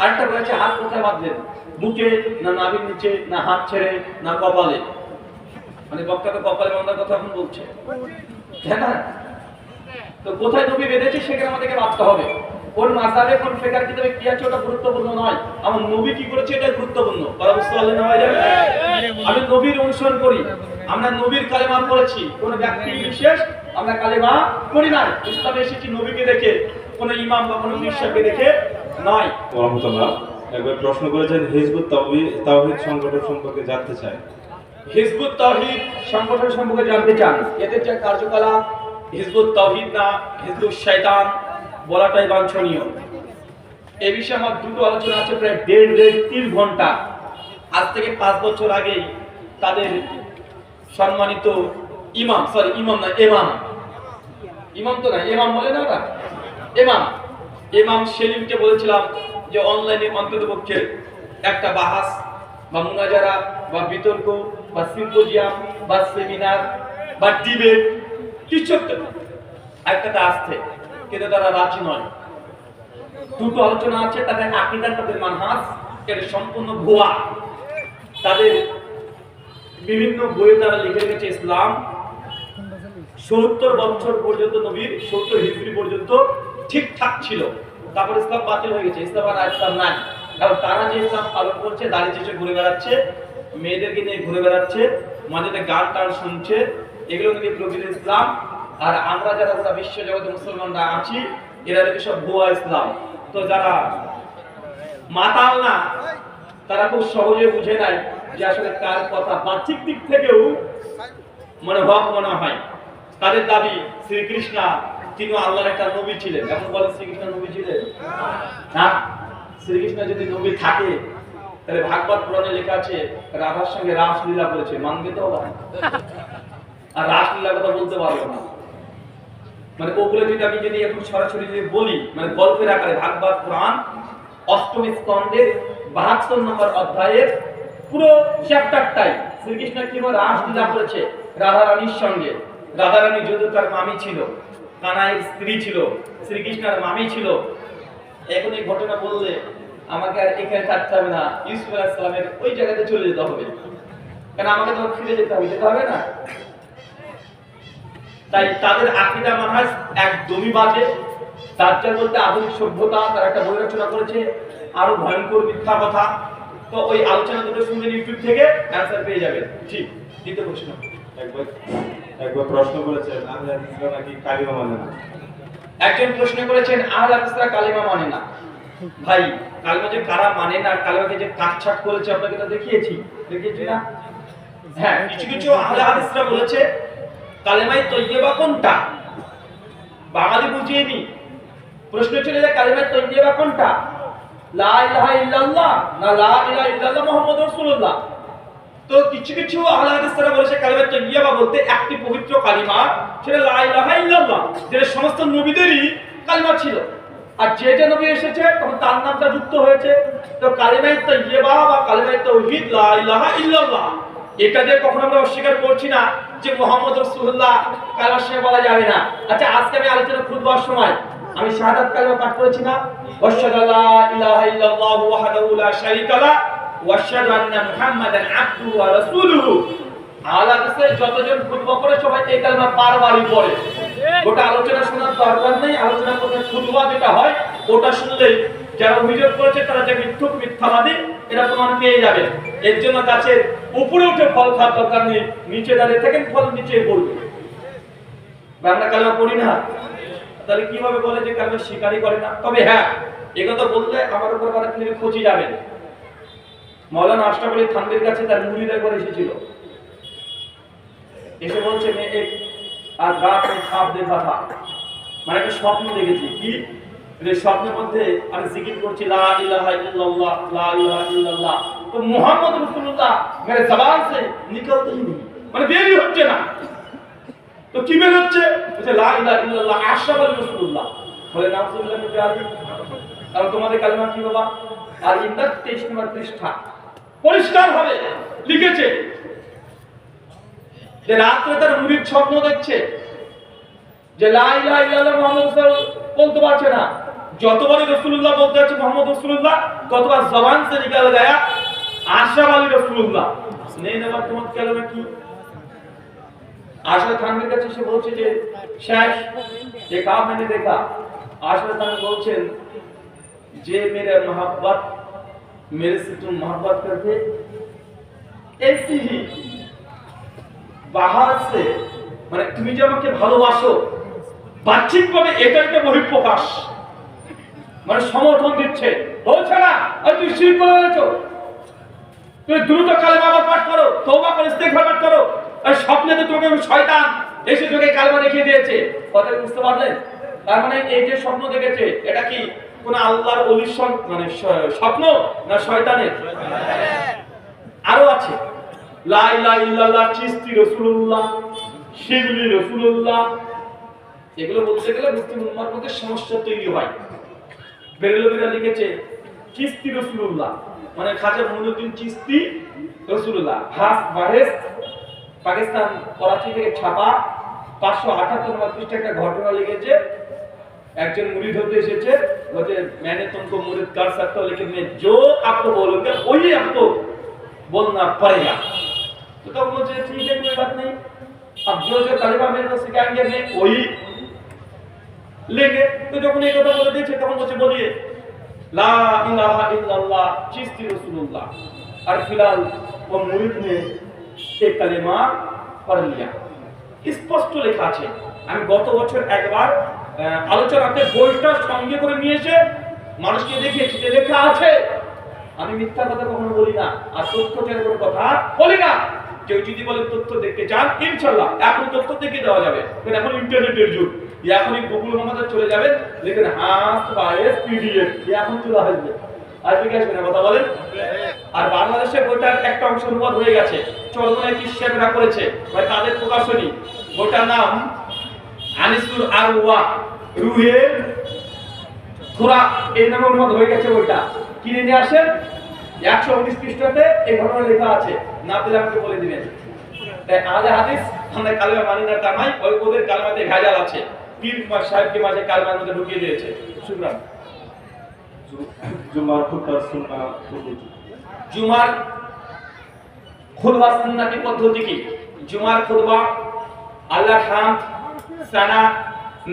আরেকটা বলেছে হাত কোথায় বাঁধলেন? বুকে না নাভির নিচে, না হাত ছেড়ে, না কপালে? মানে বক্তাকে কপালে বাঁধার কথা এখন বলছে। তো কোথায় নবী বেঁধেছে সেখানে আমাদেরকে ভাবতে হবে। কোন মাসাবে কোন ফেকার কিতাবে কি আছে ওটা গুরুত্বপূর্ণ নয়। আমার নবী কি করেছে এটা গুরুত্বপূর্ণ। কথা বুঝতে পারলেন? আমি নবীর অনুসরণ করি। আমরা নবীর কালেমা পড়েছি। কোন ব্যক্তি বিশেষ আমরা কালেমা করি না ইসলামে এসেছি নবীকে দেখে, কোন ইমাম বা কোন বিশ্বাসকে দেখে। নয় রহমতুল্লাহ একবার প্রশ্ন করেছেন হিজবুত তাওহীদ সংগঠন সম্পর্কে জানতে চাই। হিজবুত তাওহীদ সংগঠন সম্পর্কে জানতে চান। এদের যে কার্যকলাপ হিজবুত তাওহীদ না হিজবুত শয়তান বলাটাই বাঞ্ছনীয়। এ বিষয়ে আমার দুটো আলোচনা আছে প্রায় দেড় দেড় তিন ঘণ্টা। আজ থেকে পাঁচ বছর আগেই তাদের সম্মানিত ইমাম সরি ইমাম না এমাম। ইমাম তো না এমাম বলে না ওরা? এমাম। এমাম সেলিমকে বলেছিলাম যে অনলাইনে অন্ততপক্ষে একটা বাহাস বা মুনাজারা বা বিতর্ক বা সিম্পোজিয়াম বা সেমিনার বা ডিবেট, কিছু একটা একটাতে আসতে কিন্তু তারা রাজি নয়। দুটো আলোচনা আছে, তাদের আকিদার, তাদের মানহাস এটা সম্পূর্ণ ভুয়া। তাদের বিভিন্ন বইয়ে তারা লিখে রেখেছে ইসলাম। সত্তর বছর পর্যন্ত নবীর, সত্তর হিজড়ি পর্যন্ত ঠিকঠাক ছিল। তারপর ইসলাম বাতিল হয়ে গেছে। ইসলাম আর ইসলাম নাই। কারণ তারা যে ইসলাম পালন করছে, দাঁড়িয়ে চেষে ঘুরে বেড়াচ্ছে, মেয়েদেরকে নিয়ে ঘুরে বেড়াচ্ছে মাঝে গান টান শুনছে, এগুলো নাকি প্রকৃত ইসলাম। আর আমরা যারা বিশ্ব জগতে মুসলমানরা আছি, এরা নাকি সব ভুয়া ইসলাম। তো যারা মাতাল না, তারা খুব সহজে বুঝে নেয় যে আসলে কার কথা। বাহ্যিক দিক থেকেও মানে হক মনে হয়। তাদের দাবি শ্রীকৃষ্ণ তিনি আল্লাহর একটা নবী ছিলেন বলে শ্রীকৃষ্ণ নবী ছিলেন? না, শ্রীকৃষ্ণ যদি নবী থাকে, তাহলে ভাগবত পুরাণে লেখা আছে, রাধার সঙ্গে রাসলীলা করেছে, মানবে তো আর রাসলীলা কথা বলতে পারব না। মানে ওগুলো যদি আমি যদি এখন সরাসরি যদি বলি মানে গল্পের আকারে ভাগবত পুরাণ, অষ্টম স্কন্ধের বাহাত্তর নম্বর অধ্যায়ের পুরো চ্যাপ্টারটাই শ্রীকৃষ্ণ কীভাবে রাসলীলা করেছে রাধা রানীর সঙ্গে। রাধা রানী যদিও তার মামি ছিল কানাইয়ের স্ত্রী ছিল, শ্রীকৃষ্ণের মামি ছিল। এখন এই ঘটনা বললে আমাকে আর এখানে থাকতে হবে না, ইউসুফ আলাহিসাল্লামের ওই জায়গাতে চলে যেতে হবে। কেন আমাকে তো ফিরে যেতে হবে যেতে হবে না? তাই তাদের আকিদা মানহাজ একদমই বাজে। তার বলতে আধুনিক সভ্যতা, তারা একটা বই রচনা করেছে, আরও ভয়ঙ্কর মিথ্যা কথা। তো ওই আলোচনা দুটো শুনবেন ইউটিউব থেকে অ্যান্সার পেয়ে যাবেন। ঠিক, দ্বিতীয় প্রশ্ন। একবার একবার প্রশ্ন করেছেন নাকি কালিমা মানে না? একজন প্রশ্ন করেছেন কালিমা মানে না? ভাই, কালিমা যে কারা মানে না কালিমাকে যে কাটছাট করেছে, আপনাকে তো দেখিয়েছি। দেখিয়েছি না? হ্যাঁ কিছু কিছু আহলে হাদিসরা বলেছে, কালেমাই তৈয়বা কোনটা? বাঙালি বুঝিয়ে নি। প্রশ্ন চলে যায়, কালেমাই তৈয়বা কোনটা? লা ইলাহা ইল্লাল্লাহ। না, লা ইলাহা ইল্লাল্লাহ মুহাম্মাদুর রাসূলুল্লাহ। তো কিছু কিছু আহলে হাদিসরা বলেছে কালিমা তৈয়বা বলতে একটি পবিত্র কালিমা, সেটা লা ইলাহা ইল্লাল্লাহ, যেটা সমস্ত নবীদেরই কালিমা ছিল। আর যে যে নবী এসেছে, তখন তার নামটা যুক্ত হয়েছে। তো কালিমাই তৈয়বা বা কালিমাই তাওহীদ লা ইলাহা ইল্লাল্লাহ, এটা যে কখনো আমরা অস্বীকার করছি না যে মোহাম্মদ রসুল্লাহ কালার সঙ্গে বলা যাবে না। আচ্ছা আজকে আমি আলোচনা খুঁজবার সময়। আমি শাহাদাত কালিমা পাঠ করেছি না। ওয়াশহাদু আল্লা ইলাহা ইল্লাল্লাহু লা শারীকা ওয়াশহাদু আন্না মুহাম্মাদান আবদুহু ওয়া রাসূলুহু। আলাদাসে যতজন খুতবা সবাই এই কালিমা বারবারই পড়ে। গোটা আলোচনা শোনার দরকার নেই, আলোচনা করতে খুতবা যেটা হয়, ওটা শুনলেই যারা অভিযোগ করেছে, তারা যে মিথ্যুক, মিথ্যাবাদী এটা প্রমাণ পেয়ে যাবে। এর জন্য গাছের উপরে উঠে ফল খাওয়ার দরকার নেই, নিচে দাঁড়িয়ে থাকেন, ফল নিচে পড়বে। বাংলা কালেমা পড়ি না? তাহলে কীভাবে বলে যে কালেমা স্বীকারই করে না? তবে হ্যাঁ একথা বললে আমার উপর অনেক খোঁজে যাবেন মৌলানা আশরাফ আলী থানবির কাছে তার মুড়ির একবার এসেছিল। এসে বলছে আর খাপ দেখা থা। মানে একটা স্বপ্ন দেখেছি। কি? স্বপ্নের মধ্যে আমি জিকির করছি তো মুহাম্মদ রাসূলুল্লাহ মেরে জবান সে নিকলতে নেই। মানে বেরি হচ্ছে না। তো কি বের হচ্ছে? বলছে, লা ইলাহা ইল্লাল্লাহ, আশরাফ আলী রাসূলুল্লাহ। বলে, নাউজুবিল্লাহ মিন কারণ তোমাদের কালিমা কি বাবা? আর ইন্দার 23 নম্বর পরিষ্কারভাবে লিখেছে যে রাত্রে তার মুড়ির স্বপ্ন দেখছে, যে লাই লাই মোহাম্মদ বলতে পারছে না। যতবারই রসুল্লাহ বলতে আছে মোহাম্মদ রসুল্লাহ ততবার জবান সে নিকাল গায়া আশরাফ আলী রসুল্লাহ নেই নেবার তোমার কেন কি আশরাফ খানের কাছে সে বলছে যে, শেষ, যে দেখা। আশরাফ খান বলছেন, যে মেরে মোহাব্বত मेरे से तुम मोहब्बत करते ऐसी ही বাহার সে মানে তুমি যে আমাকে ভালোবাসো বাহ্যিকভাবে এটা একটা বহিঃপ্রকাশ মানে সমর্থন দিচ্ছে বলছে না আর তুই শির করে ফেলেছো তুমি দ্রুত কালেমা আবার পাঠ করো তওবা করে ইস্তেগফার পাঠ করো আর স্বপ্নে তো তোমাকে ওই শয়তান এসে তোকে কালেমা দেখিয়ে দিয়েছে কথা কি বুঝতে পারলেন তার মানে এই যে স্বপ্ন দেখেছে এটা কি কোন আল্লাহর মানে স্বপ্ন না শয়তানের? আরও আছে। চিস্তি এগুলো বলতে গেলে মধ্যে সমস্যা তৈরি হয়। লিখেছে মানে চিস্তি রসুল্লাহ পাকিস্তান, করাচি থেকে ছাপা পাঁচশো আঠাত্তর পৃষ্ঠে একটা ঘটনা লিখেছে একজন মুরিদ হতে এসেছে বলছে मैंने तुमको मुरीद कर सकता हूं लेकिन मैं जो आपको बोलूंगा वही आपको बोलना पड़ेगा तो तब मुझे ठीक है कोई बात नहीं अब जो जो कलमा मेरे को सिखाएंगे मैं वही লেগে তো যখন এই কথা বলে দিয়েছে তখন বলছে বলিয়ে লা ইলাহা ইল্লাল্লাহ চিস্তি রাসূলুল্লাহ আর ফিলহাল ও মুরিদ ने এই কালেমা পড় লিয়া স্পষ্ট লেখা আছে আমি গত বছর একবার আহ, আলোচনাতে বইটা সঙ্গে করে নিয়ে এসে মানুষকে দেখিয়েছি যে লেখা আছে। আমি মিথ্যা কথা কখনো বলি না, আর তথ্য চেয়ে কোনো কথা বলি না। কেউ যদি বলে তথ্য দেখতে চান ইনশাল্লাহ এখন তথ্য দেখে দেওয়া যাবে। কারণ এখন ইন্টারনেটের যুগ। এখনই গুগল মামাতে চলে যাবেন হাস বা এস পিডিএফ এখন চলে আসবে। আসবে কি আসবে না কথা বলেন? আর বাংলাদেশে বইটার একটা অংশ অনুবাদ হয়ে গেছে। চরমনায় কৃষ্ণেরা করেছে, ভাই, তাদের প্রকাশনী। বইটার নাম আনিসুর আর ওয়া রুহের খোরা এই নামে অনুবাদ হয়ে গেছে বইটা। কিনে নিয়ে আসেন? একশো উনিশ পৃষ্ঠাতে এই ঘটনা লেখা আছে। না পেলে আমাকে বলে দিবেন। তাই আলে হাদিস আমরা কালেমা মানি না তা নয় ওই ওদের কালেমাতে ভেজাল আছে। পীর সাহেবকে মাঝে কালেমার মধ্যে ঢুকিয়ে দিয়েছে? শুনলাম। জুমার খুতবার সুন্নাহ পদ্ধতি। জুমার খুতবা সুন্নাতি পদ্ধতি কি? জুমার খুতবা আল্লাহ খান সানা,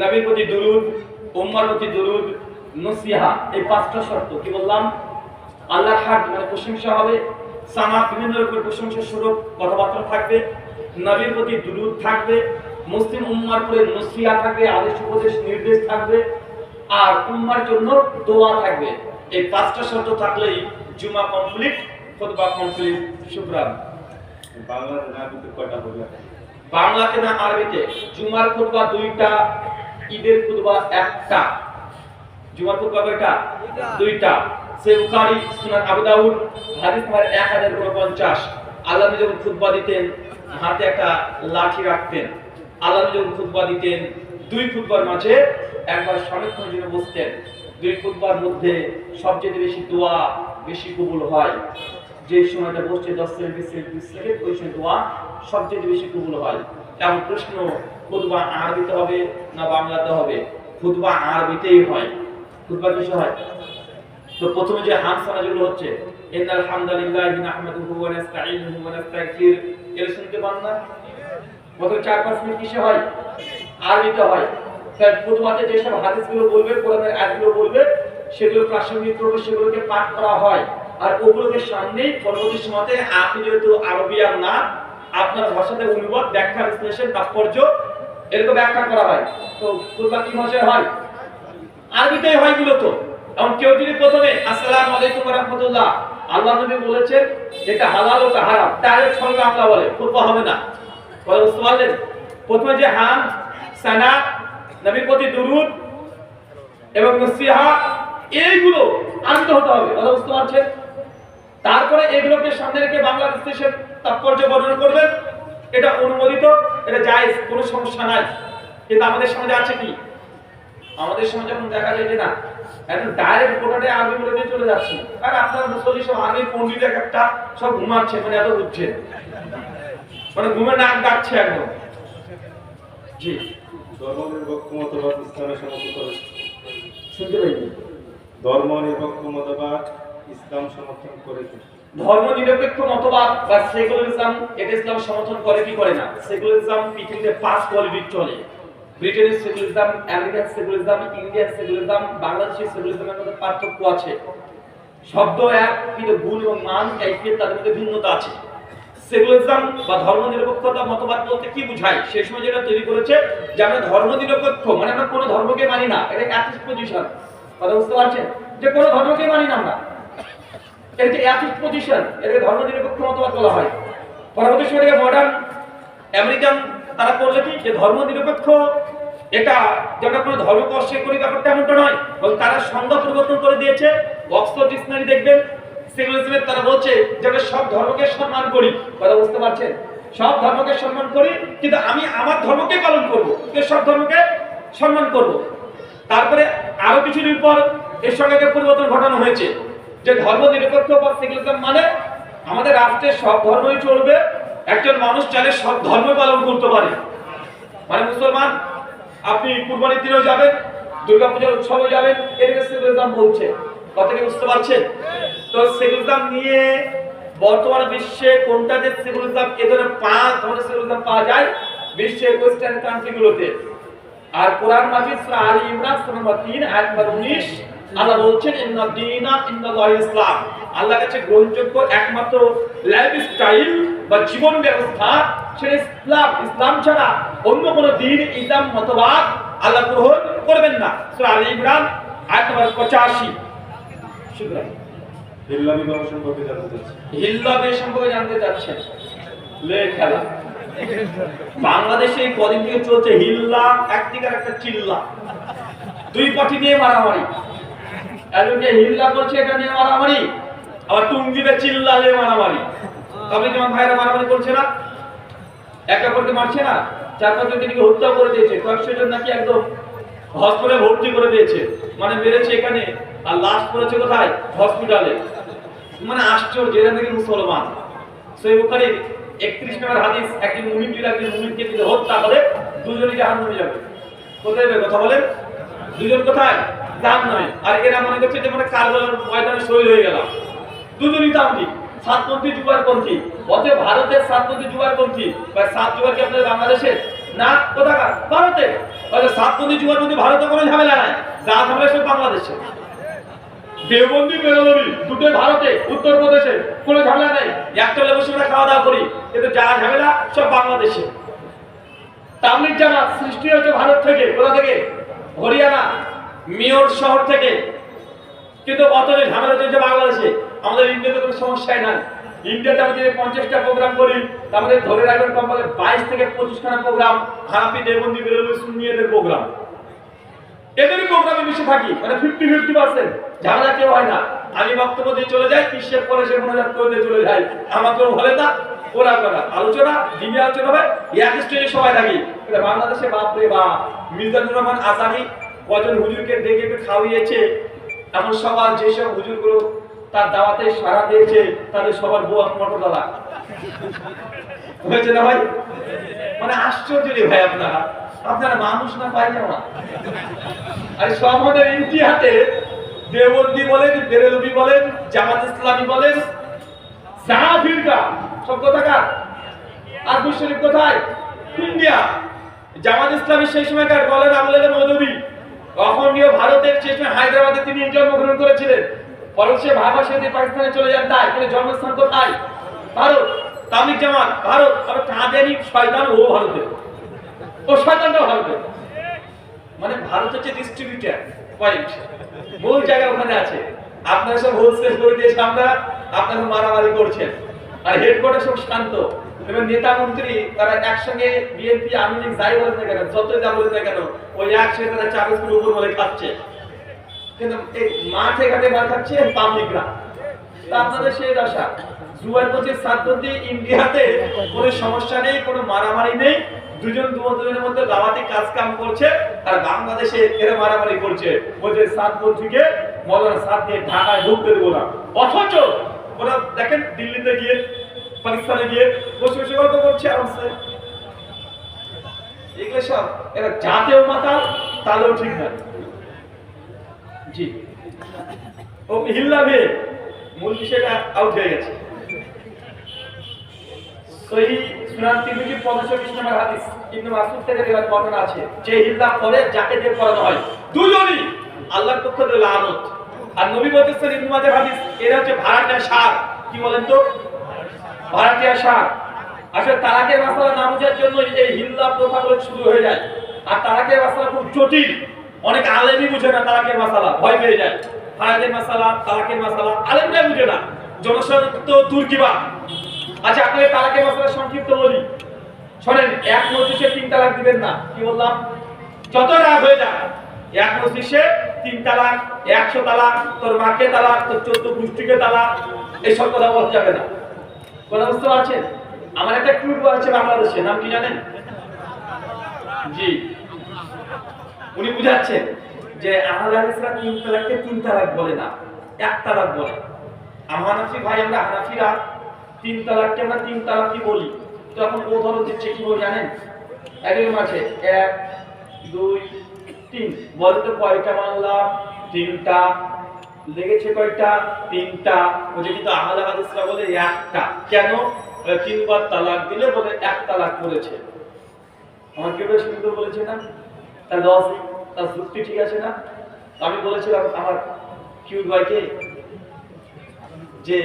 নবীর প্রতি দুরুদ, উম্মার প্রতি দুরুদ, নসিহা, এই পাঁচটা শর্ত, কি বললাম? আল্লাহ খান মানে প্রশংসা হবে, সানা বিভিন্ন রকমের প্রশংসা স্বরূপ কথাবার্তা থাকবে, নবীর প্রতি দুরুদ থাকবে, মুসলিম উম্মার করে নসিহা থাকবে, আদেশ উপদেশ নির্দেশ থাকবে, আর উম্মার জন্য দোয়া থাকবে। এই পাঁচটা শর্ত থাকলেই জুমা কমপ্লিট, খুতবা কমপ্লিট, শুক্রান। বাংলাতে না কয়টা হবে বাংলাতে না আরবিতে জুমার খুতবা দুইটা ঈদের খুতবা একটা। জুমার খুতবা কয়টা? দুইটা। সে বুখারী সুনান আবু দাউদ হাদিস নাম্বার 1049 আল্লাহ নবী যখন খুতবা দিতেন হাতে একটা লাঠি রাখতেন। আল্লাহ নবী যখন খুতবা দিতেন দুই খুতবার মাঝে একবার সমেতক্ষণ জন্য বসতেন। দুই খুতবার মধ্যে সবচেয়ে বেশি দোয়া বেশি কবুল হয়। যে সময়টা বসছে দশ সেকেন্ড বিশ সেকেন্ড বিশ সেকেন্ড ওই সময় দোয়া সবচেয়ে বেশি কবুল হয়। এমন প্রশ্ন, খুতবা আরবিতে হবে না বাংলাতে হবে? খুতবা আরবিতেই হয়। খুতবা কিসে হয়? তো প্রথমে যে হামসানা যেগুলো হচ্ছে, ইন্নাল এর শুনতে পান না? প্রথম চার পাঁচ মিনিট কিসে হয়? আরবিতে হয়। তাই খুতবাতে যেসব হাদিসগুলো বলবে, কোরআনের আয়াতগুলো বলবে, সেগুলো প্রাসঙ্গিক করবে সেগুলোকে পাঠ করা হয়। আর ওগুলোকে সামনেই পরবর্তী সময়তে আপনি যেহেতু আরবিয়ান না, আপনার ভাষাতে অনুবাদ, ব্যাখ্যা, বিশ্লেষণ, তাৎপর্য এরকম ব্যাখ্যা করা হয়। তো খুতবা কি ভাষায় হয়? আরবিতেই হয় মূলত। এখন কেউ যদি প্রথমে, আসসালামু আলাইকুম রাহমাতুল্লাহ আল্লাহ নবী বলেছেন, এটা হালাল হারাম সঙ্গে বাংলা ফুটবল হবে না। বুঝতে পারলেন? প্রথমে যে হাম, সানা নবীর প্রতি দুরুদ এবং নসিহা, এইগুলো আনতে হতে হবে। কথা বুঝতে পারছেন? তারপরে এগুলোকে সামনে রেখে বাংলাদেশ দেশের তাৎপর্য বর্ণনা করবেন। এটা অনুমোদিত এটা জায়েজ কোনো সমস্যা নাই। কিন্তু আমাদের সমাজে আছে কি? আমাদের সময় যখন দেখা যায় যে না একদম ডাইরেক্ট কোটাতে আরবি বলে দিয়ে চলে যাচ্ছে। আর আপনার মুসলি সব আরবি পন্ডিত এক একটা সব ঘুমাচ্ছে মানে এত উঠছে মানে ঘুমে নাক ডাকছে একদম। জি। ধর্মনিরপেক্ষ মতবাদ ইসলামের সমর্থন করে। শুনতে পাইনি। ধর্ম নিরপেক্ষ মতবাদ ইসলাম সমর্থন করে ধর্ম নিরপেক্ষ মতবাদ বা সেকুলারিজম এটা ইসলাম সমর্থন করে কি করে না? সেকুলারিজম পৃথিবীতে পাঁচ কোয়ালিটির চলে ব্রিটেনের secularism American secularism Indian secularism বাংলাদেশের সেকুলারিজমের মধ্যে পার্থক্য আছে। শব্দ এক, কিন্তু গুণ এবং মান, কাইফিয়ত তাদের মধ্যে ভিন্নতা আছে। সেকুলারিজম বা ধর্ম নিরপেক্ষতা মতবাদ বলতে কি বোঝায়? সেই সময় যেটা তৈরি করেছে যে আমরা ধর্ম নিরপেক্ষ মানে আমরা কোনো ধর্মকে মানি না। এটা অ্যাথিস্ট পজিশন কথা বুঝতে পারছেন? যে কোনো ধর্মকে মানি না আমরা। এটাকে অ্যাথিস্ট পজিশন, এটাকে ধর্ম নিরপেক্ষ মতবাদ বলা হয়। পরবর্তী সময়ে মডার্ন আমেরিকান তারা করলে কি? যে ধর্ম নিরপেক্ষ এটা যে আমরা কোনো ধর্মকে অস্বীকার করি ব্যাপারটা এমনটা নয়, বরং তারা সংজ্ঞা পরিবর্তন করে দিয়েছে। অক্সফোর্ড ডিকশনারি দেখবেন সেকুলারিজমের তারা বলছে যে আমরা সব ধর্মকে সম্মান করি। কথা বুঝতে পারছেন? সব ধর্মকে সম্মান করি, কিন্তু আমি আমার ধর্মকে পালন করব। সব ধর্মকে সম্মান করব। তারপরে আরও কিছুদিন পর এর সঙ্গে পরিবর্তন ঘটানো হয়েছে। যে ধর্ম নিরপেক্ষ বা সেকুলারিজম মানে আমাদের রাষ্ট্রে সব ধর্মই চলবে, একজন মানুষ চাইলে সব ধর্ম পালন করতে পারে। মানে মুসলমান, আপনি কুরবানির দিনেও যাবেন, দুর্গাপূজার উৎসবে যাবেন এটাকে সেকুলারিজম বলছে। কথা কি বুঝতে পারছেন? তো সেকুলারিজম নিয়ে বর্তমান বিশ্বে কোনটাতে সেকুলারিজম এ ধরনের পাঁচ ধরনের সেকুলারিজম পাওয়া যায় বিশ্বের ওয়েস্টার্ন কান্ট্রিগুলোতে আর কোরআন মাজিদ সূরা আলী ইমরান, সূরা নম্বর 3 আয়াত নম্বর 19 আল্লাহ বলছেন ইন্না দীনা ইন্নাল্লাহ ইসলাম। আল্লাহর কাছে গ্রহণযোগ্য একমাত্র লাইফ স্টাইল বা জীবন ব্যবস্থা সেটা ইসলাম। ইসলাম ছাড়া অন্য কোনো দিন ইসলাম মতবাদ আল্লাহ গ্রহণ করবেন না। সূরা আলী ইমরান আয়াত নম্বর 85 শুকরান হিল্লা বিবাহ সম্পর্কে জানতে চাচ্ছি। হিল্লা বে সম্পর্কে জানতে চাচ্ছেন? লে খেলা। বাংলাদেশে এই কদিন থেকে চলছে হিল্লা একদিকে একটা চিল্লা। দুই পার্টি নিয়ে মারামারি। একজনকে হিল্লা করছে, এটা নিয়ে মারামারি। আবার টুঙ্গিতে চিল্লা নিয়ে মারামারি। তবে যেমন ভাইরা মারামারি করছে না? একা করতে মারছে না? চার পাঁচ জনকে হত্যা করে দিয়েছে। কয়েকশো জন নাকি একদম হসপিটালে ভর্তি করে দিয়েছে। মানে মেরেছে এখানে, আর লাশ পড়েছে কোথায়? হসপিটালে। মানে আশ্চর্য, এরা নাকি মুসলমান। সেই ওখানে একত্রিশ নম্বর হাদিস একজন মুমিন যদি একজন মুমিনকে যদি হত্যা করে, দুজনই জাহান নামে যাবে। কোথায় যাবে? কথা বলেন। দুজন কোথায়? জাহান নয় আর এরা মনে করছে যে মানে কারবালার ময়দানে শহীদ হয়ে গেলাম। দুজনই তামলি সাতপন্থী যুগারপন্থী। অতএব ভারতের সাতপন্থী যুগারপন্থী। বা সাত যুগার কি আপনাদের বাংলাদেশে? না কোথাকার? ভারতে। তাহলে সাতপন্থী যুগারপন্থী ভারতে কোনো ঝামেলা নাই। যা ঝামেলা সব বাংলাদেশে। দেওবন্দি দুটোই ভারতে উত্তরপ্রদেশে কোনো ঝামেলা নেই। একটা বসে আমরা খাওয়া দাওয়া করি। কিন্তু যা ঝামেলা সব বাংলাদেশে। তাবলিগ জামাত সৃষ্টি হয়েছে ভারত থেকে। কোথা থেকে? হরিয়ানা। মেয়র শহর থেকে। কিন্তু অত যে ঝামেলা চলছে বাংলাদেশে। আমাদের ইন্ডিয়াতে কোনো সমস্যাই নাই। ইন্ডিয়াতে আমি যদি পঞ্চাশটা প্রোগ্রাম করি, তাহলে ধরে রাখবেন কমপক্ষে বাইশ থেকে পঁচিশখানা প্রোগ্রাম হানাফি দেবন্দি সুন্নিয়াদের প্রোগ্রাম এদেরই প্রোগ্রামে মিশে থাকি মানে ফিফটি ফিফটি পার্সেন্ট ঝামেলা কেউ হয় না। আমি বক্তব্য দিয়ে চলে যাই বিশ্বের পরে সে মনে করে চলে যাই। আমার তো হলে না, ওরা করা। আলোচনা, দিনে আলোচনা হবে এক স্টেজে সবাই থাকি। বাংলাদেশে বাপরে বা মির্জানুর রহমান আসামি কজন হুজুরকে ডেকে খাওয়িয়েছে? এমন সবার যেসব হুজুরগুলো তার দাওয়াতে সারা দিয়েছে, তাদের সবার বউ মটর দাদা। হয়েছে না ভাই? মানে আশ্চর্য রে ভাই আপনারা। আপনারা মানুষ না পাই না। আর আমাদের ইন্ডিয়াতে দেবন্দি বলেন, বেরেলবি বলেন, জামাত ইসলামী বলেন সাহাফিরকা সব কোথাকার? আজমির শরীফ কোথায়? ইন্ডিয়া। জামাত ইসলামী সেই সময়কার বলেন আমলের মৌলবী। অখণ্ডীয় ভারতের সেই হায়দ্রাবাদে তিনি জন্মগ্রহণ করেছিলেন পরে সে ভাবা সে পাকিস্তানে চলে যান তাই কিন্তু জন্মস্থান কোথায়? ভারত, তামিক জামাত, ভারত, আর কাঁদেনি শয়তান, ও ভারতে। ও শয়তানটাও ভারতে। মানে ভারত হচ্ছে ডিস্ট্রিবিউটার পয়েন্ট মূল জায়গা ওখানে আছে। আপনারা সব হোলসেল করে দিয়েছে আমরা আপনারা মারামারি করছেন। আর হেডকোয়ার্টার সব শান্ত। এবং নেতা মন্ত্রী, তারা একসঙ্গে বিএনপি, আওয়ামী লীগ যাই বলে না কেন যা বলে না কেন, ওই একসঙ্গে তারা উপর বলে খাচ্ছে। কিন্তু এই মাঠে ঘাটে মার খাচ্ছে পাবলিকরা আপনাদের সেই ইন্ডিয়াতে কোনো সমস্যা নেই, কোনো মারামারি নেই। দুজন দুজনের মধ্যে দাওয়াতি কাজ কাম করছে, আর বাংলাদেশে এরা মারামারি করছে। বলছে সাত পন্থীকে মৌলানা সাত দিয়ে ঢাকায় ঢুকতে দেবো না। অথচ ওরা দেখেন দিল্লিতে গিয়ে পাকিস্তানে গিয়ে বসে বসে গল্প করছে আরামসে এগুলো সব, এরা জাতেও মাতাল, তালেও ঠিক না। জি। ও মূল বিষয়টা আউট হয়ে গেছে। সহি সুনান তিরমিজি 520 নম্বর হাদিস, ইবনে থেকে রিওয়ায়াত বর্ণনা আছে। যে হিল্লা করে যাকে দিয়ে পড়ানো হয়, দুজনই আল্লাহর পক্ষ থেকে লানত। আর নবী বলতেছেন ইবনে মাজাহ হাদিস, এরা হচ্ছে ভাড়াটিয়া সার। কি বলেন তো? ভাড়াটিয়া সার আসলে তালাকের মাসালা না বোঝার জন্য এই হিল্লা প্রথাগুলো শুরু হয়ে যায়। আর তালাকের মাসালা খুব জটিল। অনেক আলেমই বুঝে না তালাকের মাসালা ভয় পেয়ে যায়। তালাকের মাসালা তালাকের মাসালা আলেমরা বুঝে না। জনসাধারণ তো তুর্কিবা আচ্ছা আপনাকে তালাকের মাসালা সংক্ষিপ্ত বলি। শোনেন, এক মজলিসে তিন তালাক দিবেন না। কি বললাম? যত রাগ হয়ে যায় এক মজলিসে তিন তালাক, একশো তালাক, তোর মাকে তালাক, তোর চোদ্দ গোষ্ঠীকে তালাক এইসব কথা বলা যাবে না। কথা বুঝতে পারছেন আমার একটা ট্যুর আছে বাংলাদেশে, নাম কি জানেন? জি। উনি বুঝাচ্ছেন যে আহলে হাদিসরা তিন তালাককে তিন তালাক বলে না, এক তালাক বলে। হানাফি ভাই, আমরা হানাফিরা, তিন তালাককে আমরা তিন তালাকই বলি। তখন উদাহরণ দিচ্ছে কি বলে জানেন? একজন আছে এক, দুই, তিন। বলে তো কয়টা মানলাম? তিনটা। লেগেছে কয়টা? তিনটা। ওই কিন্তু আহলে হাদিসরা বলে একটা। কেন? তিনবার তালাক দিলে বলে এক তালাক করেছে। আমার কেউ সুন্দর বলেছে না? তার লস তার যুক্তি ঠিক আছে না? আমি বলেছিলাম আমার কিউট ভাইকে যে